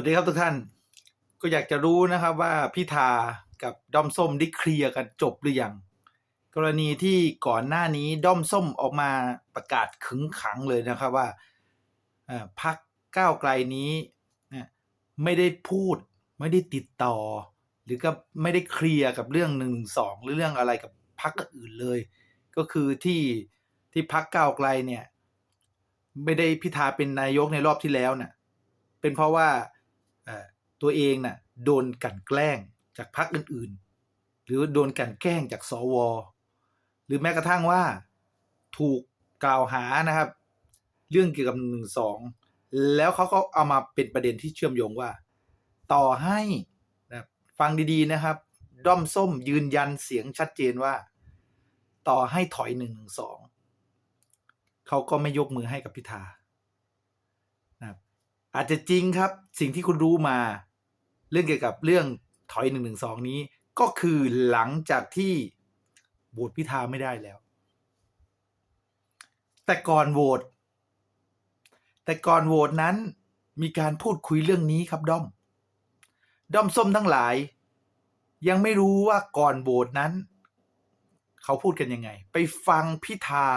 วัสดีครับทุกท่าน ก็อยากจะรู้นะครับว่าพิธากับด้อมส้มได้เคลียร์กันจบหรือยัง กรณีที่ก่อนหน้านี้ด้อมส้มออกมาประกาศขึงขังเลยนะครับว่าพักก้าวไกลนี้ไม่ได้พูดไม่ได้ติดต่อ หรือก็ไม่ได้เคลียร์กับเรื่องหนึ่งสองหรือเรื่องอะไรกับพักอื่นเลย ก็คือที่ที่พักก้าวไกลเนี่ย ไม่ได้พิธาเป็นนายกในรอบที่แล้วน่ะเป็นเพราะว่า ตัวเองน่ะโดนกันแกล้งจากพรรคอื่นๆ หรือโดนกันแกล้งจากสว หรือแม้กระทั่งว่าถูกกล่าวหานะครับ เรื่องเกี่ยวกับหนึ่งสองแล้วเขาก็เอามาเป็นประเด็นที่เชื่อมโยงว่า ต่อให้นะฟังดีๆนะครับ ด้อมส้มยืนยันเสียงชัดเจนว่า ต่อให้ถอยหนึ่งหนึ่งสองเขาก็ไม่ยกมือให้กับพิธานะครับอาจจะจริงครับสิ่งที่คุณรู้มา เรื่องเกี่ยวกับเรื่องถอยหนึ่งหนึ่งสองนี้ ก็คือหลังจากที่โหวตพิธาไม่ได้แล้ว แต่ก่อนโหวตแต่ก่อนโหวตนั้นมีการพูดคุยเรื่องนี้ครับด้อม ด้อมส้มทั้งหลาย ยังไม่รู้ว่าก่อนโหวตนั้น เขาพูดกันยังไง ไปฟังพิธา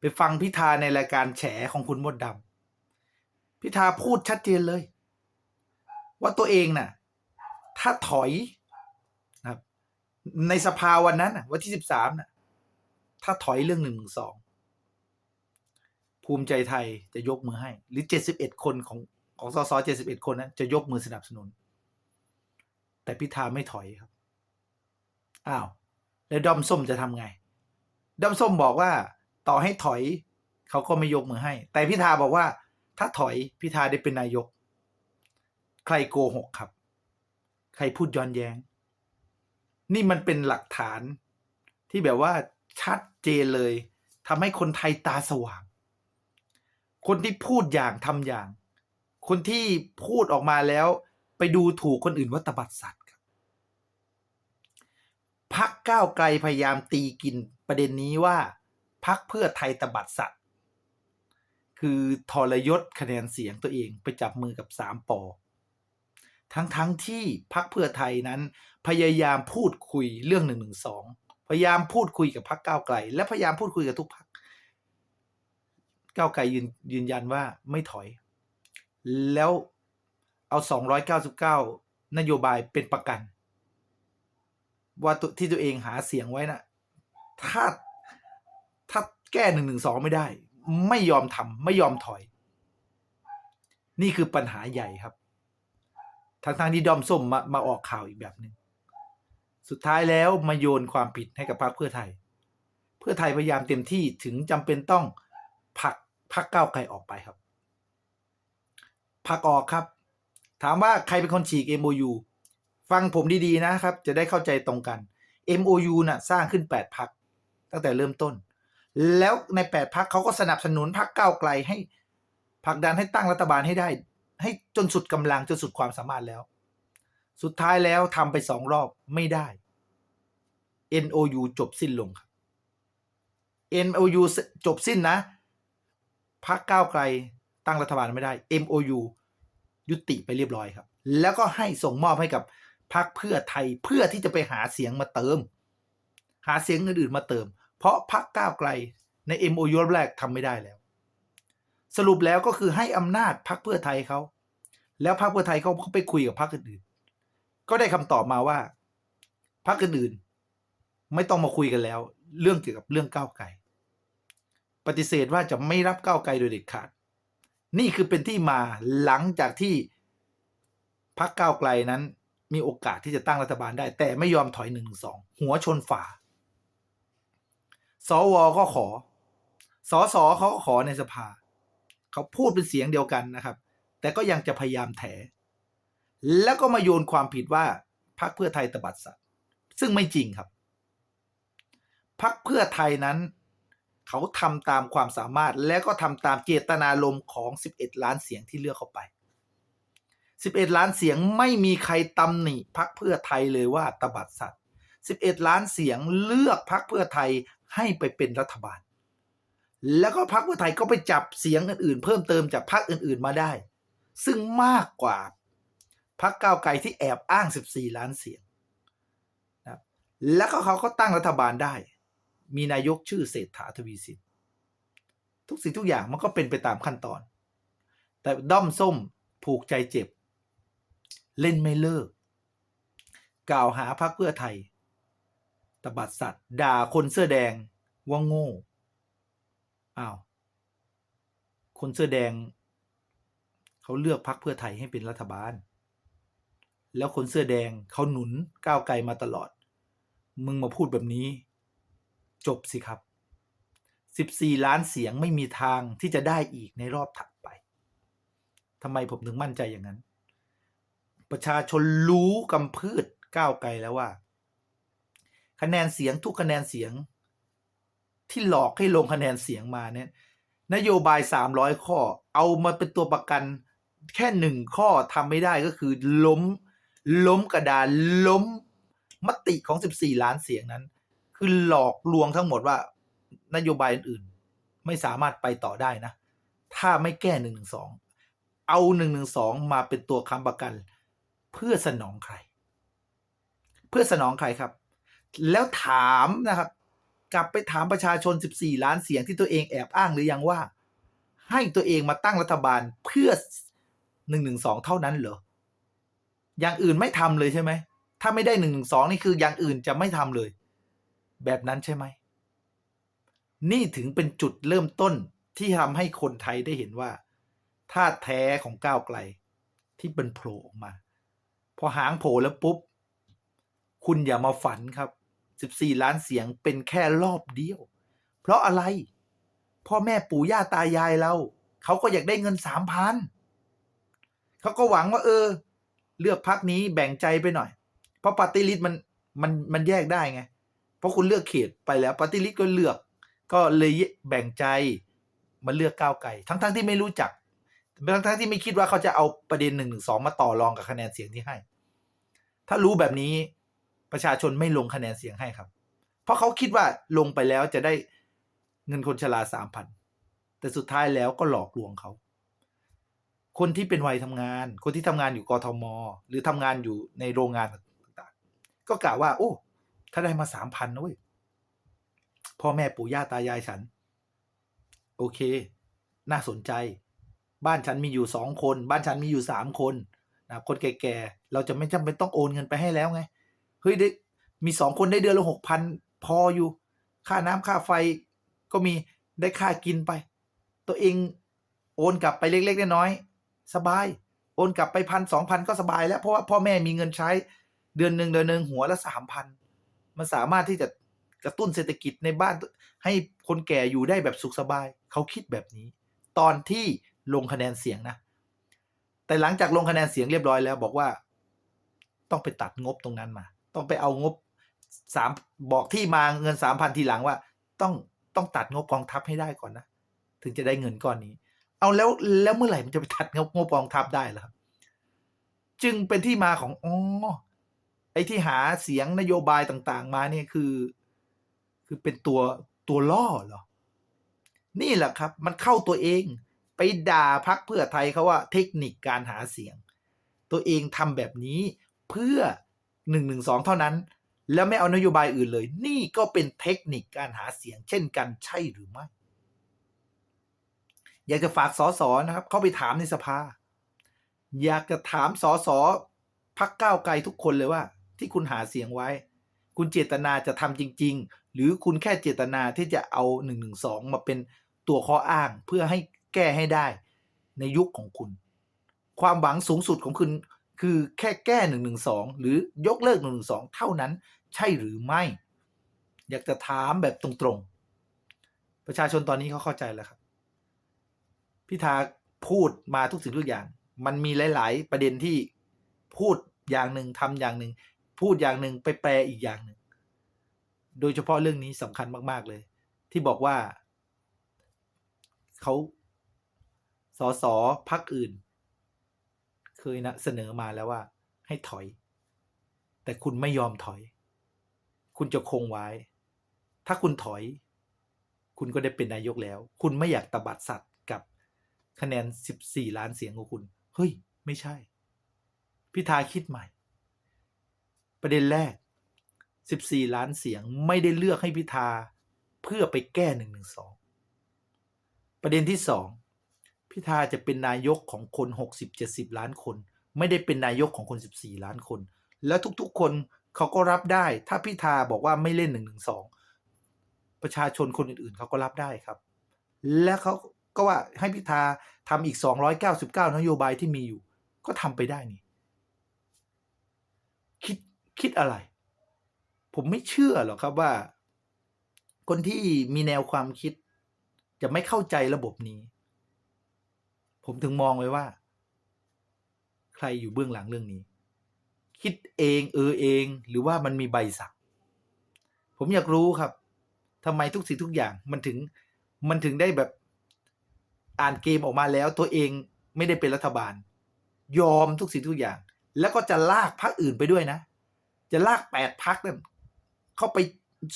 ไปฟังพิธาในรายการแฉของคุณมดดำพิธาพูดชัดเจนเลย ว่าตัวเองน่ะ ถ้าถอยนะครับ ในสภาวันนั้นนะวันที่สิบสามน่ะ ถ้าถอยเรื่องหนึ่งหนึ่งสองภูมิใจไทยจะยกมือให้ หรือเจ็ดสิบเอ็ดคนของของสสเจ็ดสิบเอ็ดคนนั้นจะยกมือสนับสนุน แต่พิธาไม่ถอยครับ อ้าว แล้วดอมส้มจะทำไง ดอมส้มบอกว่าต่อให้ถอยเขาก็ไม่ยกมือให้ แต่พิธาบอกว่า ถ้าถอยพิธาได้เป็นนายก ใครโกหกครับ ใครพูดย้อนแย้ง นี่มันเป็นหลักฐานที่แบบว่าชัดเจนเลยทำให้คนไทยตาสว่าง คนที่พูดอย่างทำอย่าง คนที่พูดออกมาแล้วไปดูถูกคนอื่นว่าตบัดสัตว์ครับพักก้าวไกลพยายามตีกินประเด็นนี้ว่าพักเพื่อไทยตบัดสัตว์ คือทรยศคะแนนเสียงตัวเองไปจับมือกับสามปอ ทั้งทั้งที่พักเพื่อไทยนั้น พยายามพูดคุยเรื่องหนึ่งหนึ่งสองพยายามพูดคุยกับพักก้าวไกล และพยายามพูดคุยกับทุกพักก้าวไกลยืนยืนยันว่าไม่ถอย แล้วเอาสองร้อยเก้าสิบเก้านโยบายเป็นประกัน ว่าที่ตัวเองหาเสียงไว้น่ะถ้าถ้าแก้หนึ่งหนึ่งสองไม่ได้ ไม่ยอมทำไม่ยอมถอย นี่คือปัญหาใหญ่ครับ ทางทางๆที่ดอมส้มมามาออกข่าวอีกแบบหนึง่งสุดท้ายแล้วมาโยนความผิดให้กับพรรคเพื่อไทย เพื่อไทยพยายามเต็มที่ถึงจำเป็นต้องผลักพรรคก้าวไกลออกไปครับผลักออกครับ ถามว่าใครเป็นคนฉีก MOU ฟังผมดีๆนะครับ จะได้เข้าใจตรงกัน MOU น่ะสร้างขึ้น 8พักตั้งแต่เริ่มต้น แล้วใน 8พักเขาก็สนับสนุนพักก้าวไกลให้ผลักดันให้ตั้งรัฐบาลให้ได้ ให้จนสุดกำลังจนสุดความสามารถแล้ว สุดท้ายแล้วทำไปสองรอบไม่ได้ NOU จบสิ้นลงครับ NOU จบสิ้นนะพักก้าวไกลตั้งรัฐบาลไม่ได้ MOU ยุติไปเรียบร้อยครับ แล้วก็ให้ส่งมอบให้กับพักเพื่อไทยเพื่อที่จะไปหาเสียงมาเติม หาเสียงอื่นๆมาเติม เพราะพักก้าวไกลใน MOU แรกทำไม่ได้แล้ว สรุปแล้วก็คือให้อำนาจพักเพื่อไทยเขา แล้วพักเพื่อไทยเขาเขาไปคุยกับพักอื่นๆ ก็ได้คำตอบมาว่าพักอื่นๆไม่ต้องมาคุยกันแล้ว เรื่องเกี่ยวกับเรื่องก้าวไกลปฏิเสธว่าจะไม่รับก้าวไกลโดยเด็ดขาด นี่คือเป็นที่มาหลังจากที่พักก้าวไกลนั้น มีโอกาสที่จะตั้งรัฐบาลได้ แต่ไม่ยอมถอยหนึ่งสองหัวชนฝาสวก็ขอ สอสอเขาขอในสภา เขาพูดเป็นเสียงเดียวกันนะครับ แต่ก็ยังจะพยายามแถ แล้วก็มาโยนความผิดว่าพรรคเพื่อไทยตบัดสัตว์ ซึ่งไม่จริงครับพรรคเพื่อไทยนั้น เขาทำตามความสามารถและก็ทำตามเจตนารมณ์ของ 11 ล้านเสียงที่เลือกเข้าไป 11 ล้านเสียงไม่มีใครตำหนิพรรคเพื่อไทยเลยว่าตบัดสัตว์ 11 ล้านเสียงเลือกพรรคเพื่อไทยให้ไปเป็นรัฐบาล แล้วก็พรรคเพื่อไทยก็ไปจับเสียงอื่นๆ เพิ่มเติมจากพรรคอื่นๆมาได้ ซึ่งมากกว่าพักก้าวไกลที่แอบอ้าง 14 ล้านเสียงนะครับแล้วก็เขาก็ตั้งรัฐบาลได้ มีนายกชื่อเศรษฐาทวีสินทุกสิ่งทุกอย่างมันก็เป็นไปตามขั้นตอน แต่ด้อมส้มผูกใจเจ็บ เล่นไม่เลิก กล่าวหาพรรคเพื่อไทยตบัดสัตว์ด่าคนเสื้อแดงว่าโง่ อ้าว คนเสื้อแดง เขาเลือกพรรคเพื่อไทยให้เป็นรัฐบาล แล้วคนเสื้อแดงเขาหนุนก้าวไกลมาตลอด มึงมาพูดแบบนี้ จบสิครับ 14 ล้านเสียงไม่มีทางที่จะได้อีกในรอบถัดไปทำไมผมถึงมั่นใจอย่างนั้น ประชาชนรู้กำพืชก้าวไกลแล้วว่า คะแนนเสียงทุกคะแนนเสียง ที่หลอกให้ลงคะแนนเสียงมาเนี่ยนโยบาย 300 ข้อ เอามาเป็นตัวประกันแค่หนึ่งข้อทำไม่ได้ก็คือล้ม ล้มกระดานล้มมติของ 14 ล้านเสียงนั้น คือหลอกลวงทั้งหมดว่านโยบายอื่นๆ ไม่สามารถไปต่อได้นะ ถ้าไม่แก้1นึเอา1นึมาเป็นตัวค้ำประกัน เพื่อสนองใคร เพื่อสนองใครครับ แล้วถามนะครับ กลับไปถามประชาชน 14 ล้านเสียงที่ตัวเองแอบอ้างหรือยังว่า ให้ตัวเองมาตั้งรัฐบาลเพื่อ1นึเท่านั้นเหรอ อย่างอื่นไม่ทำเลยใช่ไหม ถ้าไม่ได้1นึนี่คืออย่างอื่นจะไม่ทำเลย แบบนั้นใช่ไหม นี่ถึงเป็นจุดเริ่มต้นที่ทำให้คนไทยได้เห็นว่าท่าแท้ของก้าวไกล ที่เป็นโผล่ออกมา พอหางโผล่แล้วปุ๊บ คุณอย่ามาฝันครับ 14 ล้านเสียงเป็นแค่รอบเดียว เพราะอะไร พ่อแม่ปู่ย่าตายายเรา เขาก็อยากได้เงินสามพันเขาก็หวังว่า เออ เลือกพักนี้แบ่งใจไปหน่อย เพราะปฏิริษมันมันมันแยกได้ไง เพราะคุณเลือกเขตไปแล้วปฏิริษก็เลือก ก็เลยแบ่งใจมาเลือกก้าวไกลทั้งๆทที่ไม่รู้จักทั้งทั้งที่ไม่คิดว่าเขาจะเอาประเด็นหนึ่งหนึ่งสองมาต่อรองกับคะแนนเสียงที่ให้ ถ้ารู้แบบนี้ ประชาชนไม่ลงคะแนนเสียงให้ครับ เพราะเขาคิดว่าลงไปแล้วจะได้เงินคนชราสามพันแต่สุดท้ายแล้วก็หลอกลวงเขา คนที่เป็นวัยทำงาน คนที่ทำงานอยู่กทม หรือทำงานอยู่ในโรงงานต่างๆ ก็กล่าวว่า โอ้ ถ้าได้มาสามพันนะเว้ยพ่อแม่ปู่ย่าตายายฉัน โอเค น่าสนใจ บ้านฉันมีอยู่สองคน บ้านฉันมีอยู่สามคนนะคนแก่ๆ เราจะไม่จำเป็นต้องโอนเงินไปให้แล้วไง ฮ้ยได้มีสองคนได้เดือนละหกพันพออยู่ ค่าน้ำค่าไฟก็มีได้ค่ากินไป ตัวเองโอนกลับไปเล็กๆน้อยๆสบาย โอนกลับไปพันสองพันก็สบายแล้ว เพราะว่าพ่อแม่มีเงินใช้เดือนหนึ่งเดือนหนึ่งหัวละสามพันมันสามารถที่จะกระตุ้นเศรษฐกิจในบ้านให้คนแก่อยู่ได้แบบสุขสบาย เขาคิดแบบนี้ ตอนที่ลงคะแนนเสียงนะ แต่หลังจากลงคะแนนเสียงเรียบร้อยแล้วบอกว่า ต้องไปตัดงบตรงนั้นมา ต้องไปเอางบสามบอกที่มาเงินสามพันทีหลังว่า ต้องต้องตัดงบกองทัพให้ได้ก่อนนะถึงจะได้เงินก้อนนี้ เอาแล้วแล้วเมื่อไหร่มันจะไปตัดงบงบกองทัพได้ล่ะครับ จึงเป็นที่มาของอ๋อไอ้ที่หาเสียงนโยบายต่าง ๆ มาเนี่ยคือ คือเป็นตัวตัวล่อเหรอ นี่แหละครับ มันเข้าตัวเอง ไปด่าพักเพื่อไทยเขาว่าเทคนิคการหาเสียง ตัวเองทำแบบนี้เพื่อ หนึ่งหนึ่งสองเท่านั้น แล้วไม่เอานโยบายอื่นเลย นี่ก็เป็นเทคนิคการหาเสียงเช่นกันใช่หรือไม่ อยากจะฝากสอสอนะครับ เข้าไปถามในสภา อยากจะถามสอสอพักก้าวไกลทุกคนเลยว่า ที่คุณหาเสียงไว้ คุณเจตนาจะทำจริง ๆ หรือคุณแค่เจตนาที่จะเอาหนึ่งหนึ่งสองมาเป็นตัวข้ออ้างเพื่อให้แก้ให้ได้ในยุคของคุณ ความหวังสูงสุดของคุณ คือแค่แก้หนึ่งหนึ่งสองหรือยกเลิกหนึ่งหนึ่งสองเท่านั้นใช่หรือไม่ อยากจะถามแบบตรงๆ ประชาชนตอนนี้เขาเข้าใจแล้วครับ พิธาพูดมาทุกสิ่งทุกอย่าง มันมีหลาย ๆ ประเด็นที่พูดอย่างหนึ่งทำอย่างหนึ่ง พูดอย่างหนึ่งไปแปลอีกอย่างหนึ่ง โดยเฉพาะเรื่องนี้สำคัญมาก ๆ เลย ที่บอกว่าเขาสสพักอื่น ยนะเสนอมาแล้วว่า ให้ถอย แต่คุณไม่ยอมถอย คุณจะคงไว้ ถ้าคุณถอย คุณก็ได้เป็นนายกแล้ว คุณไม่อยากตบัดสัตว์กับคะแนน 14 ล้านเสียงของคุณ เฮ้ย ไม่ใช่ พิธาคิดใหม่ ประเด็นแรก 14 ล้านเสียงไม่ได้เลือกให้พิธา เพื่อไปแก้1นึประเด็นที่สอง พิธาจะเป็นนายกของคน 60-70 ล้านคน ไม่ได้เป็นนายกของคน 14 ล้านคน แล้วทุกๆคนเขาก็รับได้ ถ้าพิธาบอกว่าไม่เล่น1นึประชาชนคนอื่นๆเขาก็รับได้ครับ และเขาก็ว่าให้พิธาทำอีก 299 นโยบายที่มีอยู่ ก็ทำไปได้นี่ คิดคิดอะไร ผมไม่เชื่อหรอกครับว่า คนที่มีแนวความคิด จะไม่เข้าใจระบบนี้ ผมถึงมองไว้ว่า ใครอยู่เบื้องหลังเรื่องนี้ คิดเองเออเอง หรือว่ามันมีใบสั่งผมอยากรู้ครับทำไมทุกสิ่งทุกอย่างมันถึงมันถึงได้แบบอ่านเกมออกมาแล้ว ตัวเองไม่ได้เป็นรัฐบาล ยอมทุกสิ่งทุกอย่าง แล้วก็จะลากพรรคอื่นไปด้วยนะ จะลากแปดพรรคนั่นเข้าไป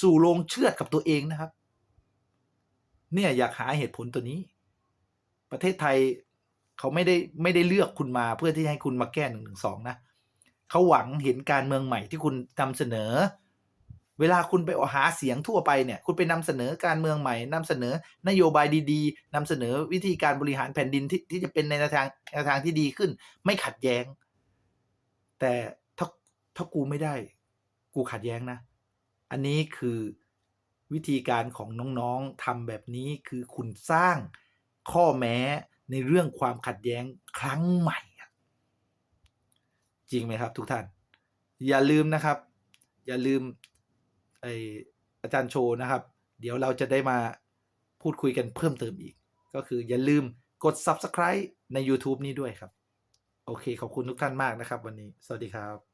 สู่โรงเชือดกับตัวเองนะครับ เนี่ยอยากหาเหตุผลตัวนี้ ประเทศไทย เขาไม่ได้ไม่ได้เลือกคุณมาเพื่อที่ให้คุณมาแก้หนึ่งหนึ่งสองนะเขาหวังเห็นการเมืองใหม่ที่คุณนำเสนอ เวลาคุณไปหาเสียงทั่วไปเนี่ย คุณไปนำเสนอการเมืองใหม่นำเสนอนโยบายดีๆนำเสนอวิธีการบริหารแผ่นดินที่ที่จะเป็นในทางแนทางที่ดีขึ้น ไม่ขัดแย้ง แต่ถ้าถ้ากูไม่ได้ กูขัดแย้งนะ อันนี้คือวิธีการของน้องๆทำแบบนี้คือคุณสร้างข้อแม้ ในเรื่องความขัดแย้งครั้งใหม่ จริงไหมครับ ทุกท่าน อย่าลืมนะครับ อย่าลืมไออาจารย์โชว์นะครับ เดี๋ยวเราจะได้มาพูดคุยกันเพิ่มเติมอีก ก็คืออย่าลืมกด Subscribe ใน YouTube นี้ด้วยครับ โอเค ขอบคุณทุกท่านมากนะครับ วันนี้ สวัสดีครับ